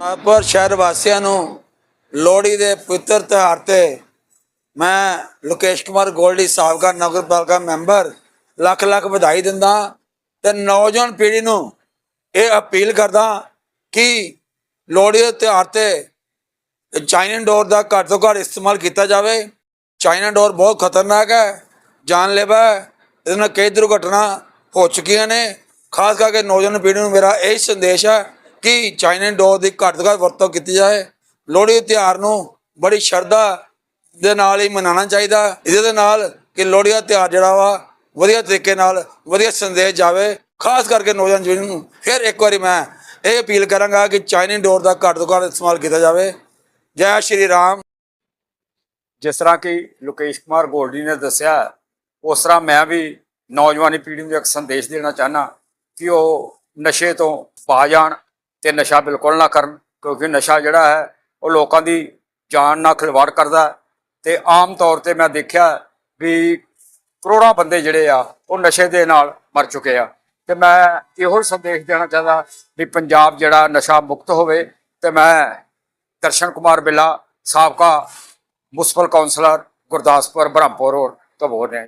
ਪਰ ਸ਼ਹਿਰ ਵਾਸੀਆਂ ਨੂੰ ਲੋਹੜੀ ਦੇ ਪਵਿੱਤਰ ਤਿਉਹਾਰ ਤੇ ਮੈਂ ਲੋਕੇਸ਼ ਕੁਮਾਰ ਗੋਲਡੀ, ਸਾਬਕਾ ਨਗਰ ਪਾਲਿਕਾ ਮੈਂਬਰ, ਲੱਖ ਲੱਖ ਵਧਾਈ ਦਿੰਦਾ ਤੇ ਨੌਜਵਾਨ ਪੀੜ੍ਹੀ ਨੂੰ ਇਹ ਅਪੀਲ ਕਰਦਾ ਕਿ ਲੋਹੜੀ ਦੇ ਤਿਉਹਾਰ ਤੇ ਚਾਈਨਾ ਡੋਰ ਦਾ ਘੱਟ ਤੋਂ ਘੱਟ ਇਸਤੇਮਾਲ ਕੀਤਾ ਜਾਵੇ। ਚਾਈਨਾ ਡੋਰ ਬਹੁਤ ਖਤਰਨਾਕ ਹੈ, ਜਾਨਲੇਵਾ ਹੈ, ਇਹਦੇ ਨਾਲ ਕਈ ਦੁਰਘਟਨਾ ਹੋ ਚੁੱਕੀਆਂ ਨੇ। ਖਾਸ ਕਰਕੇ ਨੌਜਵਾਨ ਪੀੜ੍ਹੀ ਨੂੰ ਮੇਰਾ ਇਹ ਸੰਦੇਸ਼ ਹੈ ਕਿ ਚਾਈਨਾ ਡੋਰ ਦੀ ਘੱਟ ਤੋਂ ਘੱਟ ਵਰਤੋਂ ਕੀਤੀ ਜਾਏ। ਲੋਹੜੀ ਦੇ ਤਿਉਹਾਰ ਨੂੰ ਬੜੀ ਸ਼ਰਧਾ ਦੇ ਨਾਲ ਹੀ ਮਨਾਉਣਾ ਚਾਹੀਦਾ। ਇਹਦੇ ਨਾਲ ਕਿ ਲੋਹੜੀ ਦਾ ਤਿਉਹਾਰ ਜਿਹੜਾ ਵਾ, ਵਧੀਆ ਤਰੀਕੇ ਨਾਲ ਵਧੀਆ ਸੰਦੇਸ਼ ਜਾਵੇ। ਖਾਸ ਕਰਕੇ ਨੌਜਵਾਨ ਪੀੜ੍ਹੀ ਨੂੰ ਫਿਰ ਇੱਕ ਵਾਰੀ ਮੈਂ ਇਹ ਅਪੀਲ ਕਰਾਂਗਾ ਕਿ ਚਾਈਨਾ ਡੋਰ ਦਾ ਘੱਟ ਤੋਂ ਘੱਟ ਇਸਤੇਮਾਲ ਕੀਤਾ ਜਾਵੇ। ਜੈ ਸ਼੍ਰੀ ਰਾਮ। ਜਿਸ ਤਰ੍ਹਾਂ ਕਿ ਲੋਕੇਸ਼ ਕੁਮਾਰ ਗੋਲਡੀ ਨੇ ਦੱਸਿਆ, ਉਸ ਤਰ੍ਹਾਂ ਮੈਂ ਵੀ ਨੌਜਵਾਨੀ ਪੀੜ੍ਹੀ ਨੂੰ ਇੱਕ ਸੰਦੇਸ਼ ਦੇਣਾ ਚਾਹਨਾ ਕਿ ਉਹ ਨਸ਼ੇ ਤੋਂ ਪਾ ਜਾਣ। ਤੇ ਨਸ਼ਾ ਬਿਲਕੁਲ ਨਾ ਕਰਨ, ਕਿਉਂਕਿ ਨਸ਼ਾ ਜਿਹੜਾ ਹੈ, ਉਹ ਲੋਕਾਂ ਦੀ ਜਾਨ ਨਾਲ ਖਿਲਵਾੜ ਕਰਦਾ ਹੈ। ਤੇ ਆਮ ਤੌਰ ਤੇ ਮੈਂ ਦੇਖਿਆ ਵੀ ਕਰੋੜਾਂ ਬੰਦੇ ਜਿਹੜੇ ਆ, ਉਹ ਨਸ਼ੇ ਦੇ ਨਾਲ ਮਰ ਚੁੱਕੇ ਆ। ਤੇ ਮੈਂ ਇਹੋ ਸੰਦੇਸ਼ ਦੇਣਾ ਚਾਹਦਾ ਵੀ ਪੰਜਾਬ ਜਿਹੜਾ ਨਸ਼ਾ ਮੁਕਤ ਹੋਵੇ, ਤੇ ਮੈਂ ਦਰਸ਼ਨ ਕੁਮਾਰ ਬਿੱਲਾ, ਸਾਬਕਾ municipal councillor Gurdaspur, Brahampur road ਤੋਂ ਬੋਲ ਰਿਹਾ।